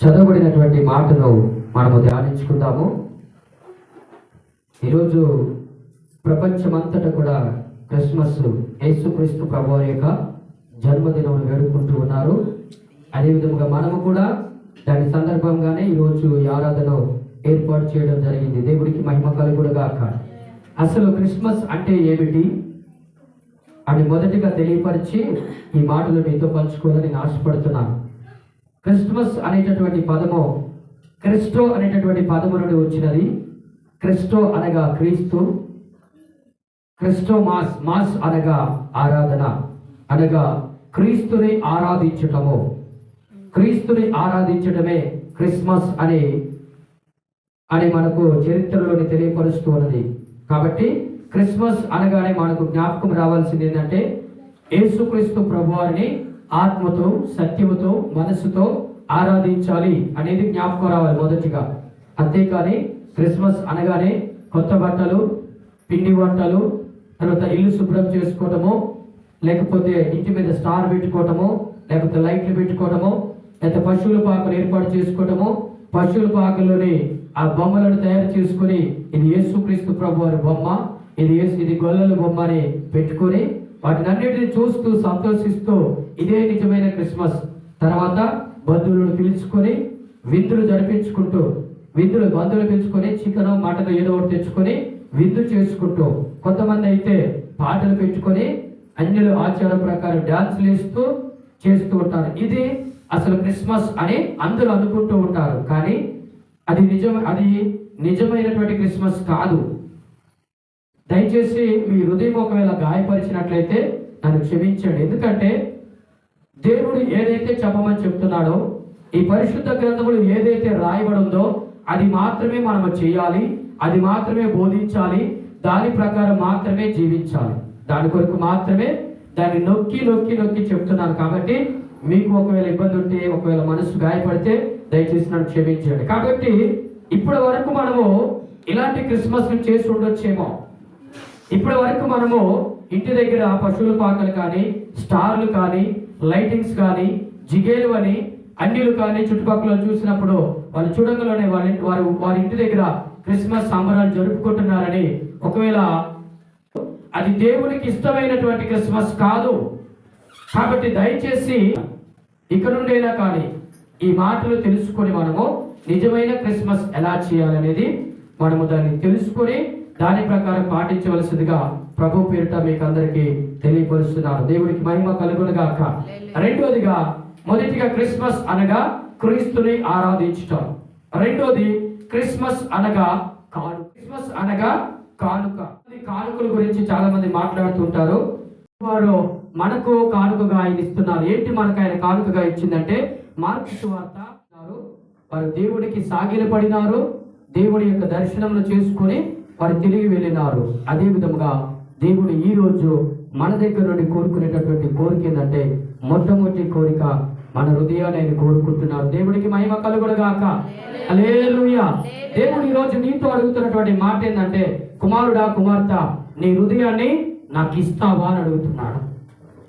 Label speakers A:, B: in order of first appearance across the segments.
A: చదవబడినటువంటి మాటను మనము ధ్యానించుకుందాము. ఈరోజు ప్రపంచమంతటా కూడా క్రిస్మస్ యేసుక్రీస్తు ప్రభు యొక్క జన్మదినం వేడుకుంటూ ఉన్నారు. అదేవిధంగా మనము కూడా దాని సందర్భంగానే ఈరోజు ఈ ఆరాధన ఏర్పాటు చేయడం జరిగింది. దేవుడికి మహిమ కలుగుడుగాక అసలు క్రిస్మస్ అంటే ఏమిటి? అని మొదటిగా తెలియపరిచి ఈ మాటలు మీతో పంచుకోవాలని నేను ఆశపడుతున్నాను. క్రిస్మస్ అనేటటువంటి పదము క్రిస్టో అనేటటువంటి పదము నుండి వచ్చినది. క్రిస్టో అనగా క్రీస్తు క్రిస్టో మాస్ మాస్ అనగా ఆరాధన అనగా క్రీస్తుని ఆరాధించటము. క్రీస్తుని ఆరాధించటమే క్రిస్మస్ అనే అని మనకు చరిత్రలోని తెలియపరుస్తూ ఉన్నది. కాబట్టి క్రిస్మస్ అనగానే మనకు జ్ఞాపకం రావాల్సింది ఏంటంటే యేసుక్రీస్తు ప్రభువారిని ఆత్మతో సత్యముతో మనస్సుతో ఆరాధించాలి అనేది జ్ఞాపకం రావాలి మొదటిగా. అంతేకాని క్రిస్మస్ అనగానే కొత్త బట్టలు పిండి వంటలు తర్వాత ఇల్లు శుభ్రం చేసుకోవటము లేకపోతే ఇంటి మీద స్టార్ పెట్టుకోవటము లేకపోతే లైట్లు పెట్టుకోవటము లేకపోతే పశువుల పాకలు ఏర్పాటు చేసుకోవటము పశువుల పాకలోని ఆ బొమ్మలను తయారు చేసుకొని ఇది యేసుక్రీస్తు ప్రభు వారి బొమ్మ. ఇది ఇది గొల్లల బొమ్మని పెట్టుకొని వాటిని అన్నిటిని చూస్తూ సంతోషిస్తూ ఇదే నిజమైన క్రిస్మస్. తర్వాత బంధువులను పిలుచుకొని విందులు జరిపించుకుంటూ విందులు బంధువులు పిలుచుకొని చికెన్ మటన్ ఏదో ఒకటి తెచ్చుకొని విందు చేసుకుంటూ కొంతమంది అయితే పాటలు పెట్టుకొని అన్యుల ఆచారం ప్రకారం డాన్సులు వేస్తూ చేస్తూ ఉంటారు. ఇది అసలు క్రిస్మస్ అని అందరూ అనుకుంటూ ఉంటారు. కానీ అది నిజం అది నిజమైనటువంటి క్రిస్మస్ కాదు. దయచేసి మీ హృదయం ఒకవేళ గాయపరిచినట్లయితే నన్ను క్షమించండి. ఎందుకంటే దేవుడు ఏదైతే చెప్పమని చెప్తున్నాడో ఈ పరిశుద్ధ గ్రంథములు ఏదైతే రాయబడిందో అది మాత్రమే మనము చేయాలి అది మాత్రమే బోధించాలి దాని ప్రకారం మాత్రమే జీవించాలి. దాని కొరకు మాత్రమే దాన్ని నొక్కి నొక్కి నొక్కి చెప్తున్నాను కాబట్టి మీకు ఒకవేళ ఇబ్బంది ఉంటే ఒకవేళ మనసు గాయపడితే దయచేసి నన్ను క్షమించండి. కాబట్టి ఇప్పటి వరకు మనము ఇలాంటి క్రిస్మస్ చేసి ఉండొచ్చేమో. ఇప్పటి వరకు మనము ఇంటి దగ్గర పశువుల పాకలు కానీ స్టార్లు కానీ లైటింగ్స్ కానీ జిగేలు అని అన్నిలు కానీ చుట్టుపక్కల చూసినప్పుడు వాళ్ళు చూడంగలోనే వారి వారు వారి ఇంటి దగ్గర క్రిస్మస్ సంబరాలు జరుపుకుంటున్నారని ఒకవేళ అది దేవునికి ఇష్టమైనటువంటి క్రిస్మస్ కాదు. కాబట్టి దయచేసి ఇక నుండైనా కానీ ఈ మాటలు తెలుసుకొని మనము నిజమైన క్రిస్మస్ ఎలా చేయాలనేది మనము దాన్ని తెలుసుకొని దాని ప్రకారం పాటించవలసిందిగా ప్రభు పేరిట మీకు అందరికీ తెలియపరుస్తున్నాను. దేవుడికి మహిమ కలుగునుగాక రెండోదిగా మొదటిగా క్రిస్మస్ అనగా క్రీస్తుని ఆరాధించటం. రెండోది క్రిస్మస్ అనగా కాను క్రిస్మస్ అనగా కానుక. ఈ కానుకల గురించి చాలా మంది మాట్లాడుతుంటారు. వారు మనకు కానుకగా ఆయన ఇస్తున్నారు. ఏంటి మనకు ఆయన కానుకగా ఇచ్చిందంటే మార్పు సువార్త అన్నారు. వారు దేవుడికి సాగిల పడినారు దేవుడి యొక్క దర్శనములు చేసుకొని వారు తిరిగి వెళ్ళినారు. అదేవిధంగా దేవుడు ఈ రోజు మన దగ్గర నుండి కోరుకునేటటువంటి కోరిక ఏంటంటే మొట్టమొదటి కోరిక మన హృదయాన్ని కోరుకుంటున్నారు. దేవుడికి మహిమ కలుగుడుగాక హల్లెలూయా. దేవుడు ఈ రోజు నీతో అడుగుతున్నటువంటి మాట ఏంటంటే కుమారుడా కుమార్తె నీ హృదయాన్ని నాకు ఇస్తావా అని అడుగుతున్నాడు.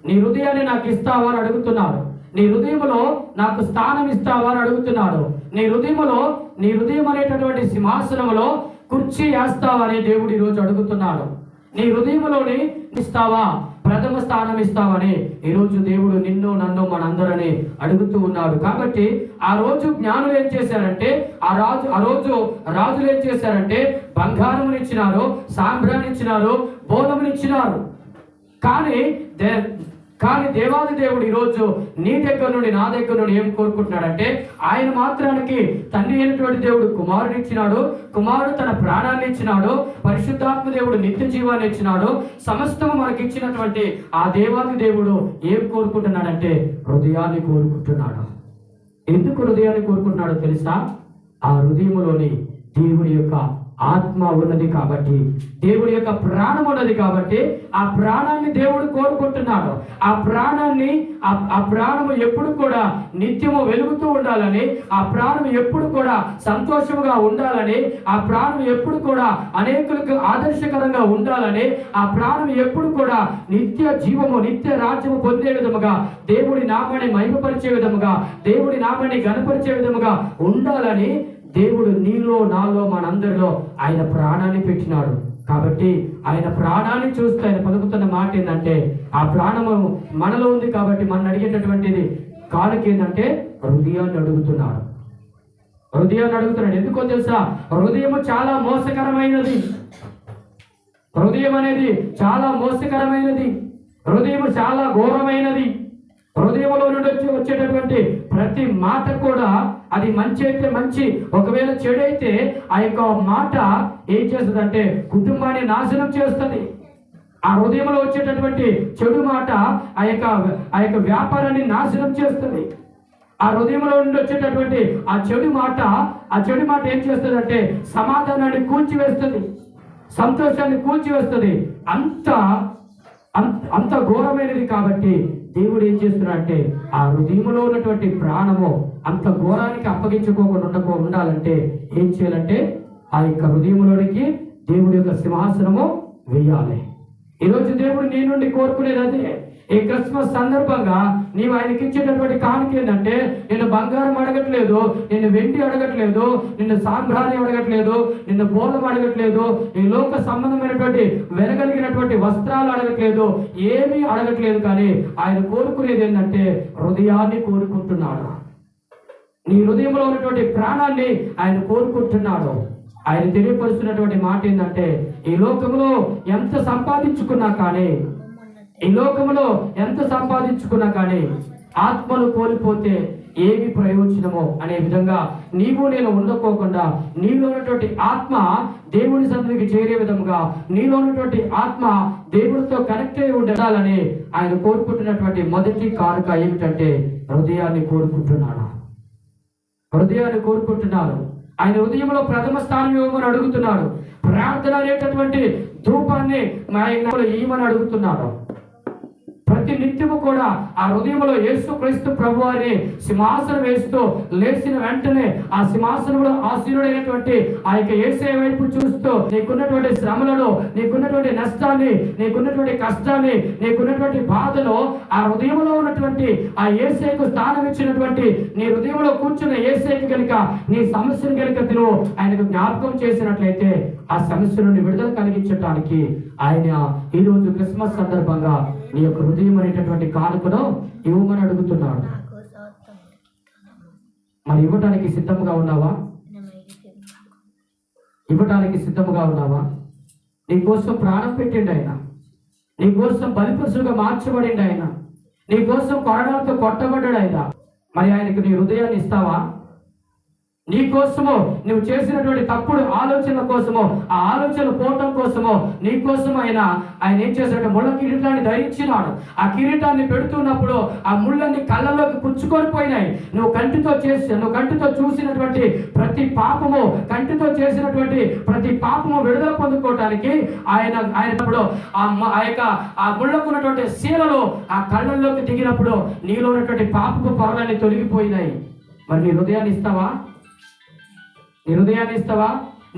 A: నీ హృదయాన్ని నాకు ఇస్తావా అని అడుగుతున్నాడు. నీ హృదయములో నాకు స్థానం ఇస్తావా అని అడుగుతున్నాడు. నీ హృదయములో నీ హృదయం అనేటటువంటి సింహాసనములో కుర్చీ వేస్తావా అని దేవుడు ఈరోజు రోజు అడుగుతున్నాడు. నీ హృదయంలోని ఇస్తావా? ప్రథమ స్థానం ఇస్తావని ఈరోజు దేవుడు నిన్ను నన్ను మనందరని అడుగుతూ ఉన్నాడు. కాబట్టి ఆ రోజు జ్ఞానులు ఏం చేశారంటే ఆ రాజు ఆ రోజు రాజులు ఏం చేశారంటే బంగారం ఇచ్చినారు సాంబ్రాన్ని ఇచ్చినారు బోధములు ఇచ్చినారు. కానీ కానీ దేవాది దేవుడు ఈరోజు నీ దగ్గర నుండి నా దగ్గర నుండి ఏం కోరుకుంటున్నాడంటే ఆయన మాత్రానికి తండ్రి అయినటువంటి దేవుడు కుమారుని ఇచ్చినాడు కుమారుడు తన ప్రాణాన్ని ఇచ్చినాడు పరిశుద్ధాత్మ దేవుడు నిత్య జీవాన్ని ఇచ్చినాడు సమస్తము మనకి ఇచ్చినటువంటి ఆ దేవాది దేవుడు ఏం కోరుకుంటున్నాడంటే హృదయాన్ని కోరుకుంటున్నాడు. ఎందుకు హృదయాన్ని కోరుకుంటున్నాడో తెలుసా? ఆ హృదయములోని దేవుని యొక్క ఆత్మ ఉన్నది కాబట్టి దేవుడి యొక్క ప్రాణం ఉన్నది కాబట్టి ఆ ప్రాణాన్ని దేవుడు కోరుకుంటున్నాడు. ఆ ప్రాణాన్ని ఆ ప్రాణము ఎప్పుడు కూడా నిత్యము వెలుగుతూ ఉండాలని ఆ ప్రాణం ఎప్పుడు కూడా సంతోషముగా ఉండాలని ఆ ప్రాణం ఎప్పుడు కూడా అనేకులకు ఆదర్శకరంగా ఉండాలని ఆ ప్రాణం ఎప్పుడు కూడా నిత్య జీవము నిత్య రాజ్యము పొందే విధముగా దేవుడి నామాన్ని మహిమపరిచే విధముగా దేవుడి నామాన్ని గనపరిచే విధముగా ఉండాలని దేవుడు నీలో నాలో మనందరిలో ఆయన ప్రాణాన్ని పెట్టినాడు. కాబట్టి ఆయన ప్రాణాన్ని చూస్తే ఆయన పలుకుతున్న మాట ఏంటంటే ఆ ప్రాణము మనలో ఉంది కాబట్టి మనం అడిగేటటువంటిది కాలుకి ఏంటంటే హృదయాన్ని అడుగుతున్నాడు. హృదయాన్ని అడుగుతున్నాడు. ఎందుకో తెలుసా? హృదయము చాలా మోసకరమైనది. హృదయం అనేది చాలా మోసకరమైనది. హృదయం చాలా ఘోరమైనది. హృదయంలో నుండి వచ్చి వచ్చేటటువంటి ప్రతి మాట కూడా అది మంచి అయితే మంచి ఒకవేళ చెడు అయితే ఆ యొక్క మాట ఏం చేస్తుంది అంటే కుటుంబాన్ని నాశనం చేస్తుంది. ఆ హృదయంలో వచ్చేటటువంటి చెడు మాట ఆ యొక్క ఆ యొక్క వ్యాపారాన్ని నాశనం చేస్తుంది. ఆ హృదయంలో నుండి వచ్చేటటువంటి ఆ చెడు మాట ఆ చెడు మాట ఏం చేస్తుంది సమాధానాన్ని కూల్చివేస్తుంది. సంతోషాన్ని కూల్చివేస్తుంది. అంత అంత అంత ఘోరమైనది కాబట్టి దేవుడు ఏం చేస్తున్నాడంటే ఆ హృదయంలో ఉన్నటువంటి ప్రాణము అంత ఘోరానికి అప్పగించుకోకుండా ఉండకో ఉండాలంటే ఏం చేయాలంటే ఆ యొక్క హృదయంలోనికి దేవుడి యొక్క సింహాసనము వేయాలి. ఈరోజు దేవుడు నీ నుండి కోరుకునేది అదే. ఈ క్రిస్మస్ సందర్భంగా నీవు ఆయనకి ఇచ్చేటటువంటి కానుక ఏంటంటే నిన్ను బంగారం అడగట్లేదు నిన్ను వెండి అడగట్లేదు నిన్ను సాంబ్రాణి అడగట్లేదు నిన్ను బోలం అడగట్లేదు ఈ లోక సంబంధమైనటువంటి వెనగలిగినటువంటి వస్త్రాలు అడగట్లేదు ఏమీ అడగట్లేదు కానీ ఆయన కోరుకునేది ఏంటంటే హృదయాన్ని కోరుకుంటున్నాడు. నీ హృదయంలో ఉన్నటువంటి ప్రాణాన్ని ఆయన కోరుకుంటున్నాడు. ఆయన తెలియపరుస్తున్నటువంటి మాట ఏంటంటే ఈ లోకంలో ఎంత సంపాదించుకున్నా కానీ ఈ లోకంలో ఎంత సంపాదించుకున్నా కానీ ఆత్మను కోల్పోతే ఏమి ప్రయోజనమో అనే విధంగా నీవు నేను ఉండకోకుండా నీలో ఉన్నటువంటి ఆత్మ దేవుని సన్నిధికి చేరే విధముగా నీలో ఉన్నటువంటి ఆత్మ దేవుడితో కనెక్ట్ అయి ఉండాలని ఆయన కోరుకుంటున్నటువంటి మొదటి కానుక ఏమిటంటే హృదయాన్ని కోరుకుంటున్నాడు. హృదయాన్ని కోరుకుంటున్నారు ఆయన హృదయంలో ప్రథమ స్థానం ఇవ్వమని అడుగుతున్నాడు. ప్రార్థన అనేటటువంటి ధూపాన్ని మా ఇవ్వమని అడుగుతున్నాడు. ప్రతి నిత్యము కూడా ఆ హృదయంలో యేసు క్రీస్తు ప్రభు అని సింహాసనం వేస్తూ లేచిన వెంటనే ఆ సింహాసనంలో ఆశీనుడైనటువంటి ఆ యొక్క ఏసే వైపు చూస్తూ నీకున్నటువంటి శ్రమలను నీకున్నటువంటి నష్టాన్ని నీకున్నటువంటి కష్టాన్ని నీకున్నటువంటి బాధలో ఆ హృదయంలో ఉన్నటువంటి ఆ ఏసేకు స్థానం ఇచ్చినటువంటి నీ హృదయంలో కూర్చున్న ఏసేకి కనుక నీ సమస్యను కనుక నువ్వు ఆయనకు జ్ఞాపకం చేసినట్లయితే ఆ సమస్య నుండి విడుదల కలిగించడానికి ఆయన ఈ రోజు క్రిస్మస్ సందర్భంగా నీ యొక్క హృదయం అనేటటువంటి కానుకను ఇవ్వమని అడుగుతున్నాడు. మరి ఇవ్వటానికి సిద్ధంగా ఉన్నావా? ఇవ్వటానికి సిద్ధముగా ఉన్నావా? నీ కోసం ప్రాణం పెట్టిండు ఆయన. నీ కోసం బలిపశువుగా మార్చబడిండు ఆయన. నీ కోసం కొరడాలతో కొట్టబడ్డాడు ఆయన. మరి ఆయనకు నీ హృదయాన్ని ఇస్తావా? నీ కోసమో నువ్వు చేసినటువంటి తప్పుడు ఆలోచనల కోసమో ఆ ఆలోచనలు పోవటం కోసమో నీ కోసం ఆయన ఆయన ఏం చేశాడు ముళ్ళ కిరీటాన్ని ధరించినాడు. ఆ కిరీటాన్ని పెడుతున్నప్పుడు ఆ ముళ్ళని కళ్ళలోకి పుచ్చుకొని పోయినాయి. నువ్వు కంటితో చేసి నువ్వు కంటితో చూసినటువంటి ప్రతి పాపము కంటితో చేసినటువంటి ప్రతి పాపము విడుదల పొందుకోవటానికి ఆయన ఆయన ఆ ఆ యొక్క ఆ ముళ్ళకున్నటువంటి శీలలో ఆ కళ్ళల్లోకి దిగినప్పుడు నీలో ఉన్నటువంటి పాపపు పొరలన్నీ తొలగిపోయినాయి. మరి నీ హృదయాన్ని ఇస్తావా? నీ హృదయాన్ని ఇస్తావా?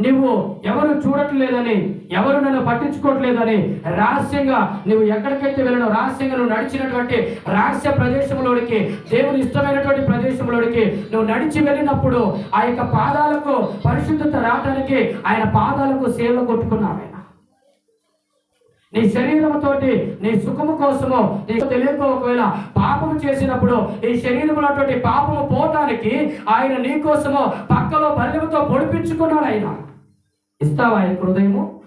A: నువ్వు ఎవరు చూడట్లేదని ఎవరు నన్ను పట్టించుకోవట్లేదని రహస్యంగా నువ్వు ఎక్కడికైతే వెళ్ళినో రహస్యంగా నువ్వు నడిచినటువంటి రహస్య ప్రదేశంలోనికి దేవుని ఇష్టమైనటువంటి ప్రదేశంలోనికి నువ్వు నడిచి వెళ్ళినప్పుడు ఆ యొక్క పాదాలకు పరిశుద్ధత రావడానికి ఆయన పాదాలకు సేవలు కొట్టుకున్నావు. నీ శరీరంతో నీ సుఖము కోసము నీకు తెలియక ఒకవేళ పాపము చేసినప్పుడు ఈ శరీరంలో పాపము పోవటానికి ఆయన నీ కోసము పక్కలో బల్లెముతో పొడిపించుకున్నాడు ఆయన. ఇస్తావా ఆయన హృదయము?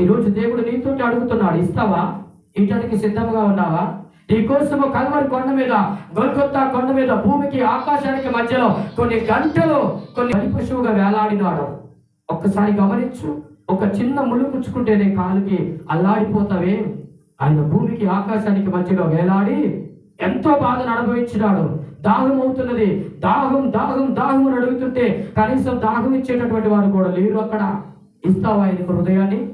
A: ఈరోజు దేవుడు నీతోటి అడుగుతున్నాడు ఇస్తావా? ఈటానికి సిద్ధంగా ఉన్నావా? నీ కోసము కల్వరి కొండ మీద గొల్గొత్తా కొండ మీద భూమికి ఆకాశానికి మధ్యలో కొన్ని గంటలు కొన్ని పశువుగా వేలాడినాడు. ఒక్కసారి గమనించు. ఒక చిన్న ముళ్ళు పుచ్చుకుంటేనే కాలుకి అల్లాడిపోతావే? ఆయన భూమికి ఆకాశానికి మధ్యలో వేలాడి ఎంతో బాధను అనుభవించినాడు. దాహం అవుతున్నది. దాహం దాహం దాహం అని అడుగుతుంటే కనీసం దాహం ఇచ్చేటటువంటి వారు కూడా లేరు అక్కడ. ఇస్తావా ఆయనకు హృదయాన్ని?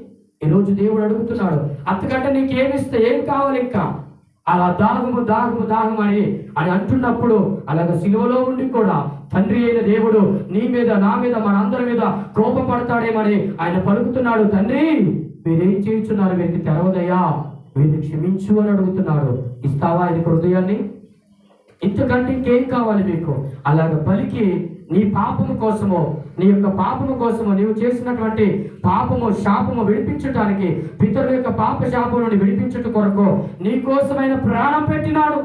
A: ఈరోజు దేవుడు అడుగుతున్నాడు. అంతకంటే నీకు ఏమిస్తే ఏం కావాలి ఇంకా? అలా దాహము దాహము దాహం అని అని అంటున్నప్పుడు అలాగ సిలువలో ఉండి కూడా తండ్రి అయిన దేవుడు నీ మీద నా మీద మనందరి మీద కోపపడతాడేమని ఆయన పలుకుతున్నాడు. తండ్రి మీరేం చేయించున్నారు? వీరికి తెరవదయ్యా. వీరిని క్షమించు అని అడుగుతున్నాడు. ఇస్తావా ఆయనకు హృదయాన్ని? ఇంతకంటే ఇంకేం కావాలి మీకు? అలాగ పలికి నీ పాపము కోసమో నీ యొక్క పాపము కోసమో నీవు చేసినటువంటి పాపము శాపము విడిపించటానికి పితరుల యొక్క పాప శాపం నుండి విడిపించుట కొరకు నీ కోసమైన ప్రాణం పెట్టినాడు.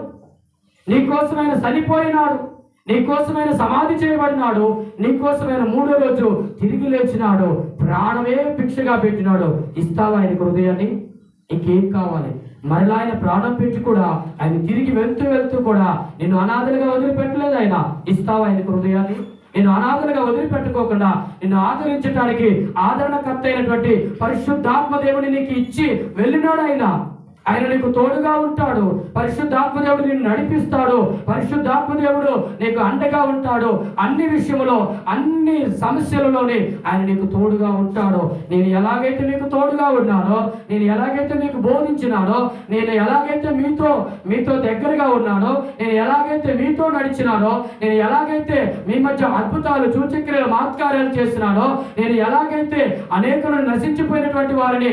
A: నీ కోసమైన చనిపోయినాడు. నీ కోసమైన సమాధి చేయబడినాడు. నీ కోసమైన మూడో రోజు తిరిగి లేచినాడు. ప్రాణమే భిక్షగా పెట్టినాడు. ఇస్తావా ఆయన హృదయాన్ని? ఇంకేం కావాలి? మరలా ఆయన ప్రాణం పెట్టి కూడా ఆయన తిరిగి వెళ్తూ వెళ్తూ కూడా నిన్ను అనాథలుగా వదిలిపెట్టలేదు ఆయన. ఇస్తావా ఆయన హృదయాన్ని? నేను అనాథలుగా వదిలిపెట్టుకోకుండా నిన్ను ఆదరించడానికి ఆదరణకర్త అయినటువంటి పరిశుద్ధాత్మ దేవుని నీకు ఇచ్చి వెళ్ళినాడు ఆయన. ఆయన నీకు తోడుగా ఉంటాడు. పరిశుద్ధాత్మదేవుడు నిన్ను నడిపిస్తాడు. పరిశుద్ధాత్మదేవుడు నీకు అండగా ఉంటాడు. అన్ని విషయంలో అన్ని సమస్యలలోనే ఆయన నీకు తోడుగా ఉంటాడు. నేను ఎలాగైతే నీకు తోడుగా ఉన్నానో నేను ఎలాగైతే మీకు బోధించినానో నేను ఎలాగైతే మీతో మీతో దగ్గరగా ఉన్నానో నేను ఎలాగైతే మీతో నడిచినానో నేను ఎలాగైతే మీ మధ్య అద్భుతాలు సూచక్రియలు మాత్కార్యాలు చేసినానో నేను ఎలాగైతే అనేకులను నశించిపోయినటువంటి వారిని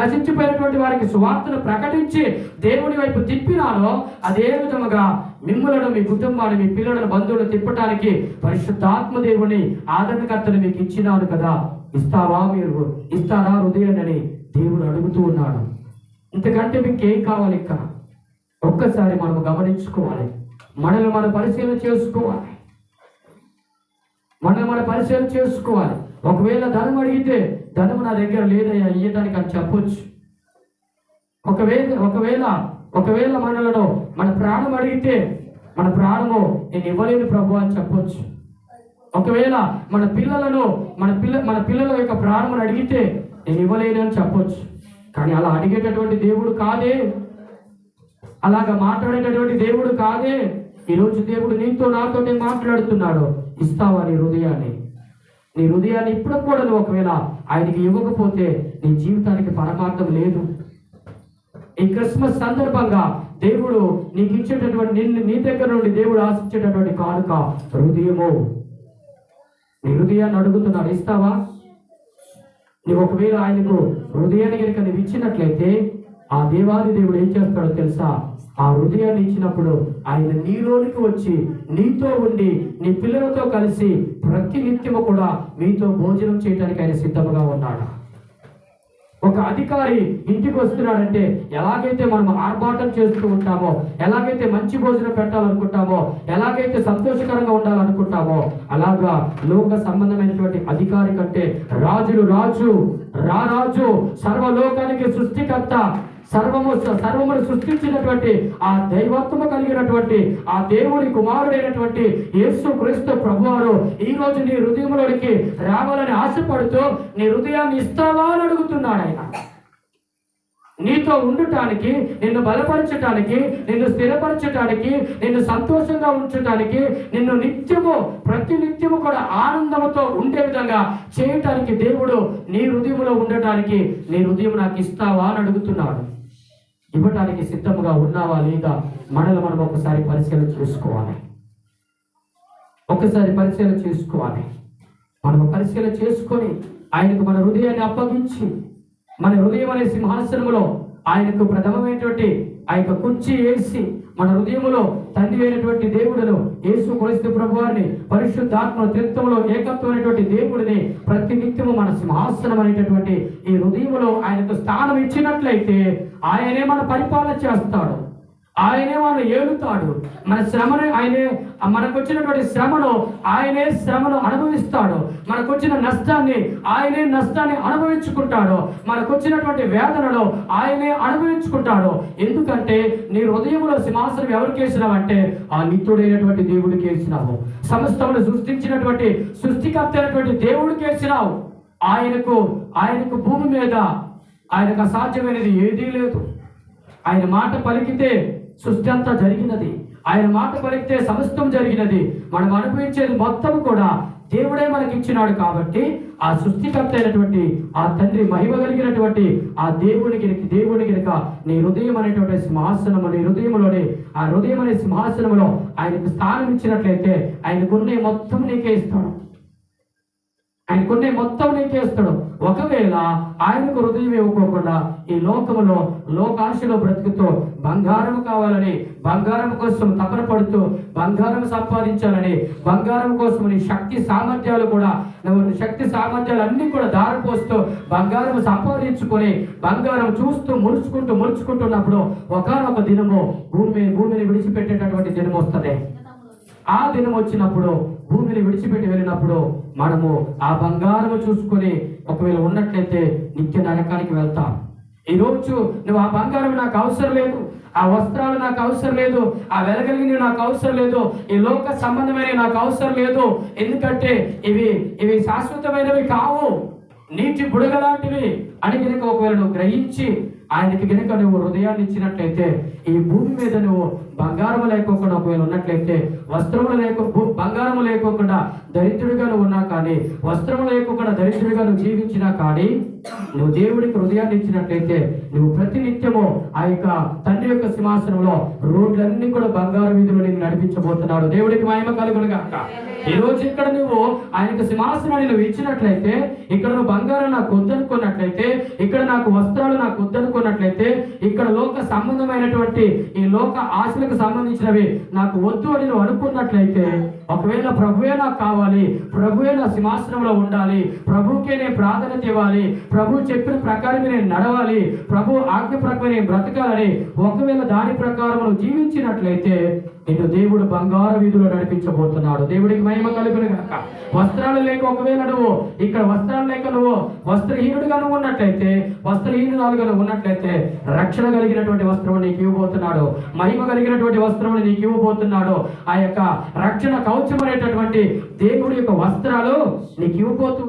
A: నశించిపోయినటువంటి వారికి సువార్తను ప్రకటించి దేవుని వైపు తిప్పినారో అదే విధముగా మిమ్మలను మీ కుటుంబాన్ని మీ పిల్లలను బంధువులు తిప్పటానికి పరిశుద్ధాత్మ దేవుని ఆదరణకర్తను మీకు ఇచ్చినాను కదా. ఇస్తావా మీరు? ఇస్తారా హృదయాన్ని దేవుడు అడుగుతూ ఉన్నాడు. ఇంతకంటే మీకు ఏం కావాలి ఇంకా ఒక్కసారి మనం గమనించుకోవాలి. మనల్ని మనం పరిశీలన చేసుకోవాలి. మనల్ని మనం పరిశీలన చేసుకోవాలి. ఒకవేళ ధనం అడిగితే ధనం నా దగ్గర లేదయ్యా ఇయ్యటానికి అని చెప్పొచ్చు. ఒకవేళ ఒకవేళ ఒకవేళ మనలను మన ప్రాణం అడిగితే మన ప్రాణము నేను ఇవ్వలేను ప్రభు అని చెప్పొచ్చు. ఒకవేళ మన పిల్లలను మన పిల్ల మన పిల్లల యొక్క ప్రాణమును అడిగితే నేను ఇవ్వలేను అని చెప్పొచ్చు. కానీ అలా అడిగేటటువంటి దేవుడు కాదే. అలాగ మాట్లాడేటటువంటి దేవుడు కాదే. ఈరోజు దేవుడు నీతో నాతోనే మాట్లాడుతున్నాడు. ఇస్తావా నీ హృదయాన్ని? నీ హృదయాన్ని ఇప్పుడు కూడా ఒకవేళ ఆయనకి ఇవ్వకపోతే నీ జీవితానికి పరమార్థం లేదు. ఈ క్రిస్మస్ సందర్భంగా దేవుడు నీకు ఇచ్చేటటువంటి నిన్ను నీ దగ్గర నుండి దేవుడు ఆశించేటటువంటి కానుక హృదయము. నీ హృదయాన్ని అడుగుతున్నాడు ఇస్తావా? నీవు ఒకవేళ ఆయనకు హృదయాన్ని కనుక నువ్వు ఇచ్చినట్లయితే ఆ దేవాది దేవుడు ఏం చేస్తాడో తెలుసా? ఆ హృదయాన్ని ఇచ్చినప్పుడు ఆయన నీలోనికి వచ్చి నీతో ఉండి నీ పిల్లలతో కలిసి ప్రతి నిత్యము కూడా మీతో భోజనం చేయడానికి ఆయన సిద్ధముగా ఉన్నాడు. ఒక అధికారి ఇంటికి వస్తున్నాడంటే ఎలాగైతే మనం ఆర్భాటం చేస్తూ ఉంటామో ఎలాగైతే మంచి భోజనం పెట్టాలనుకుంటామో ఎలాగైతే సంతోషకరంగా ఉండాలనుకుంటామో అలాగా లోక సంబంధమైనటువంటి అధికారి కంటే రాజులు రాజు రారాజు సర్వలోకానికి సృష్టికర్త సర్వము సర్వమును సృష్టించినటువంటి ఆ దైవత్వము కలిగినటువంటి ఆ దేవుని కుమారుడైనటువంటి యేసు క్రీస్తు ప్రభువారు ఈ రోజు నీ హృదయంలోనికి రావాలని ఆశపడుతూ నీ హృదయాన్ని ఇస్తావా అని అడుగుతున్నాడు ఆయన. నీతో ఉండటానికి నిన్ను బలపరచటానికి నిన్ను స్థిరపరచటానికి నిన్ను సంతోషంగా ఉంచటానికి నిన్ను నిత్యము ప్రతి నిత్యము కూడా ఆనందంతో ఉండే విధంగా చేయటానికి దేవుడు నీ హృదయంలో ఉండటానికి నీ హృదయం నాకు ఇస్తావా అని అడుగుతున్నాడు. ఇవ్వటానికి సిద్ధముగా ఉన్నావా లేదా మనల్ని మనం ఒకసారి పరిశీలన చేసుకోవాలి. ఒకసారి పరిశీలన చేసుకోవాలి. మనం పరిశీలన చేసుకొని ఆయనకు మన హృదయాన్ని అప్పగించి మన హృదయం అనే సింహాసనములో ఆయనకు ప్రథమమైనటువంటి ఆ యొక్క కుర్చీ వేసి మన హృదయములో తండ్రి అయినటువంటి దేవుడును యేసు క్రీస్తు ప్రభువారిని పరిశుద్ధాత్మ త్రిత్వంలో ఏకత్వమైనటువంటి దేవుడిని ప్రతి నిత్యము మన సింహాసనం అనేటటువంటి ఈ హృదయములో ఆయనకు స్థానం ఇచ్చినట్లయితే ఆయనే మన పరిపాలన చేస్తాడు. ఆయనే మనం ఏలుతాడు. మన శ్రమను ఆయనే మనకు వచ్చినటువంటి శ్రమను ఆయనే శ్రమను అనుభవిస్తాడు. మనకు వచ్చిన నష్టాన్ని ఆయనే నష్టాన్ని అనుభవించుకుంటాడు. మనకు వచ్చినటువంటి వేదనను ఆయనే అనుభవించుకుంటాడు. ఎందుకంటే నీ హృదయంలో సింహాసనం ఎవరికి వేసినావంటే ఆ నిత్యుడైనటువంటి దేవుడికి వేసినావు. సమస్తమును సృష్టించినటువంటి సృష్టికర్త అయినటువంటి దేవుడికి వేసినావు. ఆయనకు ఆయనకు భూమి మీద ఆయనకు అసాధ్యమైనది ఏదీ లేదు. ఆయన మాట పలికితే సృష్టి అంతా జరిగినది. ఆయన మాట పలికితే సమస్తం జరిగినది. మనం అనుభవించేది మొత్తం కూడా దేవుడే మనకి ఇచ్చినాడు కాబట్టి ఆ సృష్టికర్త అయినటువంటి ఆ తండ్రి మహిమ కలిగినటువంటి ఆ దేవునికి దేవుడికి గినక నీ హృదయం అనేటువంటి సింహాసనము నీ హృదయంలోని ఆ హృదయం అనే సింహాసనములో ఆయనకు స్థానం ఇచ్చినట్లయితే ఆయనకున్న మొత్తం నీకే ఇస్తాడు. ఆయనకున్నే మొత్తం నీకేస్తాడు ఒకవేళ ఆయనకు హృదయం ఇవ్వకోకుండా ఈ లోకములో లోకాశలో బ్రతుకుతూ బంగారం కావాలని బంగారం కోసం తపన పడుతూ బంగారం సంపాదించాలని బంగారం కోసం నీ శక్తి సామర్థ్యాలు కూడా నువ్వు శక్తి సామర్థ్యాలు అన్ని కూడా దారిపోస్తూ బంగారం సంపాదించుకొని బంగారం చూస్తూ ముడుచుకుంటూ ముడుచుకుంటున్నప్పుడు ఒకనొక దినము భూమి భూమిని విడిచిపెట్టేటటువంటి దినం వస్తుంది. ఆ దినం వచ్చినప్పుడు భూమిని విడిచిపెట్టి వెళ్ళినప్పుడు మనము ఆ బంగారము చూసుకొని ఒకవేళ ఉన్నట్లయితే నిత్య నరకానికి వెళ్తాం. ఈ రోజు నువ్వు ఆ బంగారం నాకు అవసరం లేదు ఆ వస్త్రాలు నాకు అవసరం లేదు ఆ వెలగలిగినవి నాకు అవసరం లేదు ఈ లోక సంబంధమైన నాకు అవసరం లేదు. ఎందుకంటే ఇవి ఇవి శాశ్వతమైనవి కావు. నీటి బుడగలాంటివి. అని కనుక ఒకవేళ నువ్వు గ్రహించి ఆయనకి కనుక నువ్వు హృదయాన్ని ఇచ్చినట్లయితే ఈ భూమి మీద నువ్వు బంగారం లేకోకుండా ఒకవేళ ఉన్నట్లయితే వస్త్రములు లేక బంగారము లేకోకుండా దరిద్రుడిగా నువ్వు ఉన్నా కానీ వస్త్రము లేకోకుండా దరిద్రుడిగా నువ్వు జీవించినా కానీ నువ్వు దేవుడికి హృదయాన్ని ఇచ్చినట్లయితే నువ్వు ప్రతి నిత్యము ఆ యొక్క తండ్రి యొక్క సింహాసనంలో రోడ్లన్నీ కూడా బంగారు వీధులు నేను నడిపించబోతున్నాడు. దేవుడికి మహిమ కలుగును గాక ఈ రోజు ఇక్కడ నువ్వు ఆయనకు సింహాసనాన్ని నువ్వు ఇచ్చినట్లయితే ఇక్కడ నువ్వు బంగారం నాకు వద్దనుకున్నట్లయితే ఇక్కడ నాకు వస్త్రాలు నాకు వద్దనుకున్నట్లయితే ఇక్కడ లోక సంబంధమైనటువంటి ఈ లోక ఆశలకు సంబంధించినవి నాకు వద్దు అని నువ్వు అనుకున్నట్లయితే ఒకవేళ ప్రభువే నాకు కావాలి ప్రభువే నా సింహాసనంలో ఉండాలి ప్రభువుకే నేను ప్రాధాన్యత ఇవ్వాలి ప్రభు చెప్పిన ప్రకారం నేను నడవాలి ప్రభు ఆజ్ఞ ప్రకారం నేను బ్రతకాలని ఒకవేళ దాని ప్రకారం నువ్వు జీవించినట్లయితే నిన్ను దేవుడు బంగారు వీధిలో నడిపించబోతున్నాడు. దేవుడికి మహిమ కలుగును కనుక వస్త్రాలు లేక ఒకవేళ నువ్వు ఇక్కడ వస్త్రాలు లేక నువ్వు వస్త్రహీనుడుగా నువ్వు ఉన్నట్లయితే వస్త్రహీనురాలుగా నువ్వు ఉన్నట్లయితే రక్షణ కలిగినటువంటి వస్త్రం నీకు ఇవ్వబోతున్నాడు. మహిమ కలిగినటువంటి వస్త్రం నీకు ఇవ్వబోతున్నాడు. ఆ యొక్క రక్షణ కవచమనేటటువంటి దేవుడి యొక్క వస్త్రాలు నీకు ఇవ్వబోతు